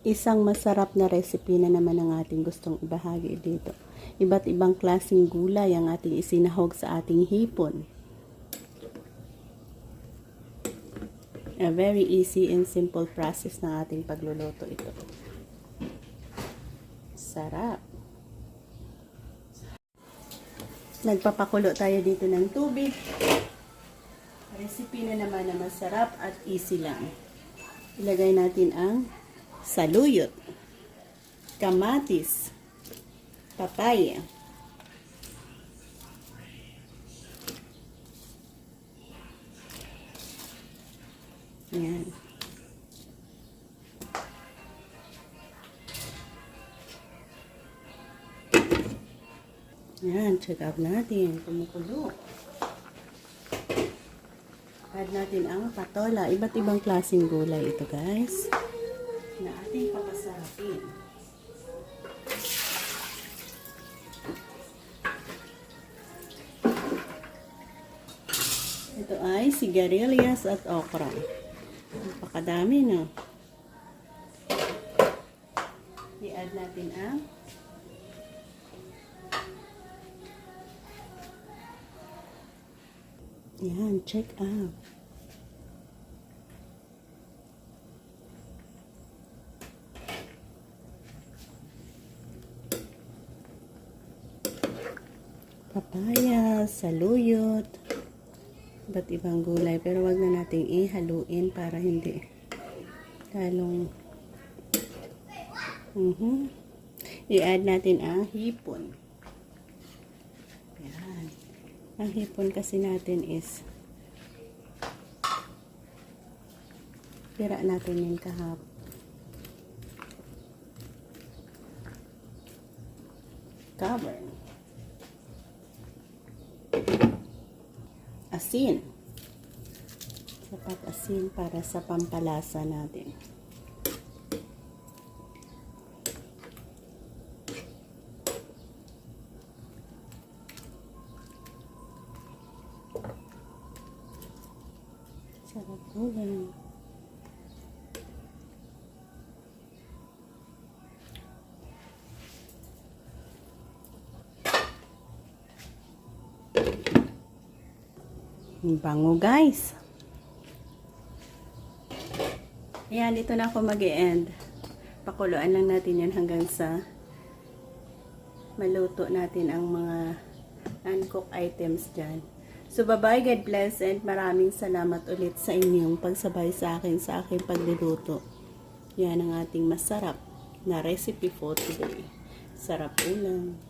Isang masarap na recipe na naman ang ating gustong ibahagi dito. Iba't ibang klaseng gulay ang ating isinahog sa ating hipon. A very easy and simple process ng ating pagluluto ito. Sarap. Nagpapakulo tayo dito ng tubig. Recipe na naman na masarap at easy lang. Ilagay natin ang saluyot, kamatis, papaya, Yan. Yan, check out natin. Kumukulo. Add natin ang patola. Iba't ibang klaseng gulay ito, guys. Na ating papasarapin. Ito ay sigarilyas at okra. Napakadami, no? I-add natin ang Yan, check out. Papaya, saluyot, iba't ibang gulay. Pero wag na nating ihaluin para hindi lalong mhm I-add natin ang hipon. Yan. Ang hipon kasi natin is tira natin yung kahap. Cover. Asin. Sapat asin para sa pampalasa natin. Sarap ulam. Ang Bango guys. Ayan, dito na ako mag end Pakuluan lang natin yan hanggang sa maluto natin ang mga uncooked items dyan. So, bye-bye, God bless, and maraming salamat ulit sa inyong pagsabay sa akin sa aking pagluluto. Yan ang ating masarap na recipe for today. Sarap ulam.